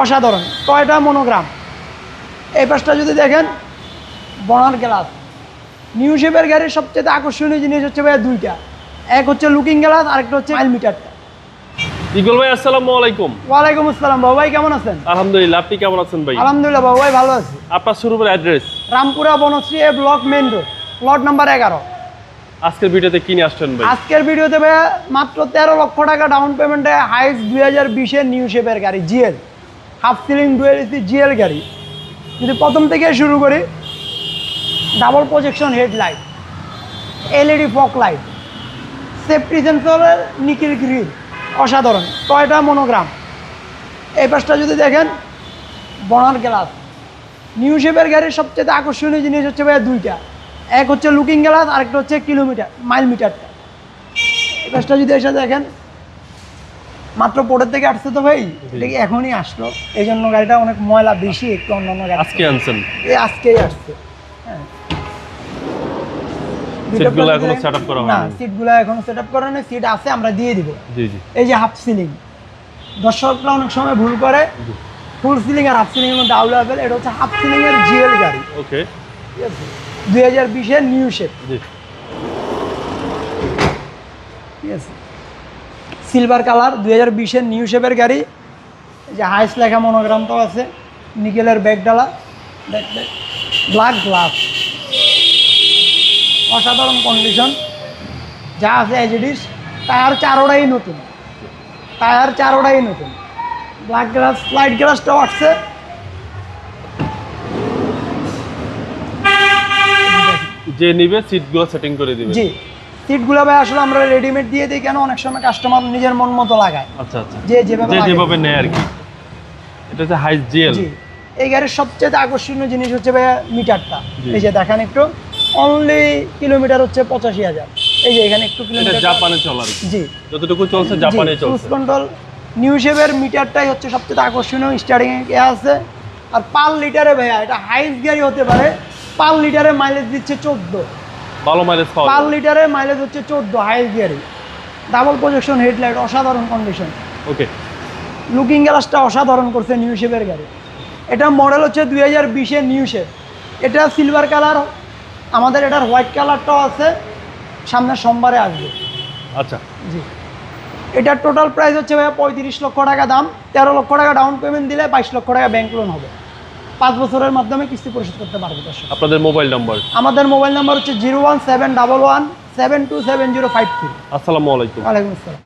অসাধারণ। Toyota monogram এই পাশটা যদি দেখেন বনার গ্লাস নিউ শেপের গাড়ির সবচেয়ে আকর্ষণীয় জিনিস হচ্ছে ভাইয়া দুইটা। এক হচ্ছে লুকিং গ্লাস আরেকটা হচ্ছে মাইল মিটারটা ইকবাল ভাই আসসালামু আলাইকুম। ওয়ালাইকুম আসসালাম বাবু ভাই কেমন আছেন? আলহামদুলিল্লাহ আপনি কেমন আছেন ভাই? আলহামদুলিল্লাহ বাবু ভাই ভালো আছি। আপনার শুরুর address Rampura Banasree A block main road plot number এগারো। আজকের ভিডিওতে কি নিয়ে আসছেন ভাই? আজকের ভিডিওতে ভাইয়া মাত্র তেরো লক্ষ টাকা ডাউন পেমেন্টে হাইস দুই হাজার বিশের নিউ শেপের গাড়ি GL half ceiling dual AC GL গাড়ি। যদি প্রথম থেকে শুরু করি double projection headlight LED fog light safety সেন্সরের নিকিল গ্রিল অসাধারণ, টয়টা মনোগ্রাম এই পাশটা যদি দেখেন, বনার গ্লাস নিউ শেপের গাড়ির সবচেয়ে আকর্ষণীয় জিনিস হচ্ছে ভাইয়া দুইটা। এক হচ্ছে লুকিং গ্লাস আরেকটা হচ্ছে কিলোমিটার মাইল মিটারটা এই পাশটা যদি এসে দেখেন মাত্র পরের থেকে আসছে তো ভাই এটা কি এখনই আসলো? এই জন্য গাড়িটা অনেক ময়লা বেশি একটু অন্যান্য গাড়ি। আজকে আনছেন? এই আজকেই আসছে। হ্যাঁ। সিটগুলো এখনও সেট আপ করা না সিটগুলো এখনও সেট করা নেই সিট আছে আমরা দিয়ে দিব। জি জি। এই যে হাফ সিলিং দর্শকরা অনেক সময় ভুল করে। ফুল সিলিং আর হাফ সিলিং এর মধ্যে আউলাবেল এটা হচ্ছে হাফ সিলিং এর জিএল গাড়ি ওকে দুই হাজার বিশের নিউ শেপ জি। ঠিক আছে? সিলভার কালার দুই হাজার বিশের নিউ শেপের গাড়ি। যে হাইস লেখা মনোগ্রাম তো আছে নিকেলের ব্যাগ ডালা ব্ল্যাক গ্লাস অসাধারণ কন্ডিশন যা আছে এজ ইট ইস টায়ার চারোটাই নতুন। টায়ার চারোটাই নতুন। ব্ল্যাক গ্লাস লাইট গ্লাসটাও আসছে। যে নিবে সিটগুলো সেটিং করে দিবে। জি। সিটগুলো ভাই আসলে আমরা রেডিমেড দিয়ে দিই কেন অনেক সময় কাস্টমার নিজের মন মতো লাগায়। আচ্ছা আচ্ছা। যে যেভাবে যেভাবে নেয় আর কি। এটা হচ্ছে হাইস জিএল এই গাড়ির সবচেয়ে আকর্ষণীয় জিনিস হচ্ছে ভাই মিটারটা। এই যে দেখেন একটু অনলি কিলোমিটার হচ্ছে পঁচাশি হাজার। এই যে এখানে একটু এটা কিলোমিটার জাপানে চলার জি। যতটুকু চলছে জাপানে চলছে। কন্ট্রোল নিউ শেপের মিটারটাই হচ্ছে সবচেয়ে আকর্ষণীয় স্টার্টিং এ আছে। আর পার লিটারে ভাইয়া এটা হাইস গাড়ি হতে পারে পার লিটারে মাইলেজ দিচ্ছে চোদ্দ। ভালো মাইলেজ পাওয়া পার লিটারে মাইলেজ হচ্ছে চোদ্দ হাইস গাড়ি ডাবল প্রজেকশন হেডলাইট অসাধারণ কন্ডিশন ওকে লুকিং গ্লাসটা অসাধারণ করছে নিউ শেপের গাড়ি। এটা মডেল হচ্ছে দুই হাজার বিশের নিউ শেপ এটা সিলভার কালার আমাদের এটার হোয়াইট কালারটাও আছে। সামনের সোমবারে আসবে। আচ্ছা। জি। এটার টোটাল প্রাইস হচ্ছে ভাইয়া পঁয়ত্রিশ লক্ষ টাকা দাম। তেরো লক্ষ টাকা ডাউন পেমেন্ট দিলে বাইশ লক্ষ টাকা ব্যাংক লোন হবে। পাঁচ বছরের মাধ্যমে কিস্তি পরিশোধ করতে পারবে দর্শক। আপনাদের মোবাইল নাম্বার? আমাদের মোবাইল নাম্বার হচ্ছে zero one seven double one seven two seven zero five three. আসসালামু আলাইকুম। ওয়ালাইকুম আসসালাম।